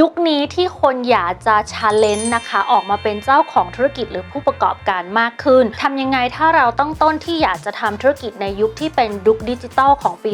ยุคนี้ที่คนอยากจะชาเลนจ์นะคะ ออกมาเป็นเจ้าของธุรกิจหรือผู้ประกอบการมากขึ้น ทำยังไงถ้าเราต้องต้นที่อยากจะทำธุรกิจในยุคที่เป็นยุคดิจิตอลของปี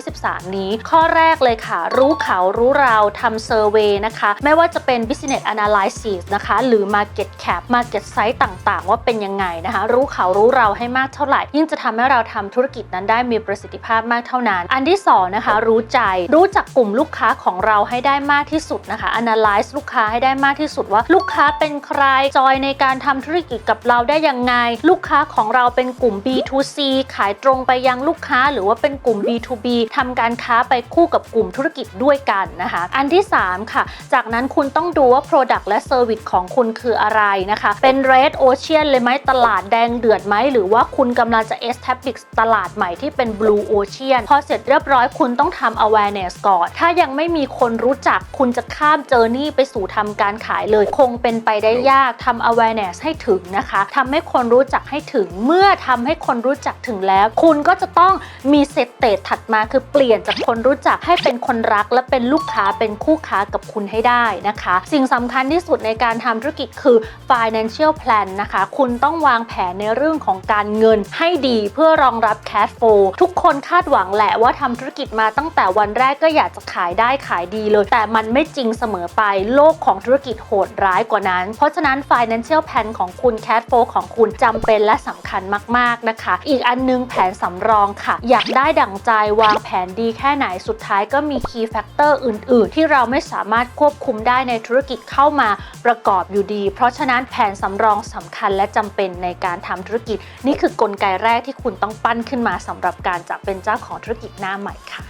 2023 นี้ ข้อแรกเลยค่ะ รู้เขารู้เราทำเซอร์เวยนะคะ ไม่ว่าจะเป็น business analysis นะคะ หรือ market cap market size ต่างๆ ว่าเป็นยังไงนะคะ รู้เขารู้เราให้มากเท่าไหร่ ยิ่งจะทำให้เราทำธุรกิจนั้นได้มีประสิทธิภาพมากเท่านั้น อันที่สองนะคะ รู้ใจ รู้จักกลุ่มลูกค้าของเราให้ได้มากที่สุดนะคะ analyze ลูกค้าให้ได้มากที่สุดว่าลูกค้าเป็นใครจอยในการทำธุรกิจกับเราได้ยังไง ลูกค้าของเราเป็นกลุ่ม B2C ขายตรงไปยังลูกค้า หรือว่าเป็นกลุ่ม B2B ทำการค้าไปคู่กับกลุ่มธุรกิจด้วยกันนะคะ อันที่ 3 ค่ะ จากนั้นคุณต้องดูว่า Product และ Service ของคุณคืออะไรนะคะ เป็น Red Ocean เลยไหมตลาดแดงเดือดไหม หรือว่าคุณกำลังจะ establish ตลาดใหม่ที่เป็น Blue Ocean พอเสร็จเรียบร้อยคุณต้องทำ awareness ก่อน ถ้ายังไม่มีคนรู้จักคุณจะข้ามเจอร์นี่ไปสู่ทำการขายเลย คงเป็นไปได้ยากทำ awareness ให้ถึงนะคะทำให้คนรู้จักให้ถึง เมื่อทำให้คนรู้จักถึงแล้ว คุณก็จะต้องมีเซตเตตถัดมาคือเปลี่ยนจากคนรู้จักให้เป็นคนรัก และเป็นลูกค้าเป็นคู่ค้ากับคุณให้ได้นะคะ สิ่งสำคัญที่สุดในการทำธุรกิจคือ financial plan นะคะ คุณต้องวางแผนในเรื่องของการเงินให้ดีเพื่อรองรับ cash flow ทุกคนคาดหวังแหละว่าทำธุรกิจมาตั้งแต่วันแรกก็อยากจะขายได้ขายดีเลย แต่มันไม่จริงเสมอไป โลกของธุรกิจโหดร้ายกว่านั้น เพราะฉะนั้น financial plan ของคุณ cash flow ของคุณจำเป็นและสำคัญมากๆนะคะ อีกอันนึงแผนสำรองค่ะ อยากได้ดั่งใจวางแผนดีแค่ไหนสุดท้ายก็มี key factor อื่น ๆ ที่เราไม่สามารถควบคุมได้ในธุรกิจเข้ามาประกอบอยู่ดี เพราะฉะนั้นแผนสำรองสำคัญและจำเป็นในการทำธุรกิจ นี่คือกลไกแรกที่คุณต้องปั้นขึ้นมาสำหรับการจะเป็นเจ้าของธุรกิจหน้าใหม่ค่ะ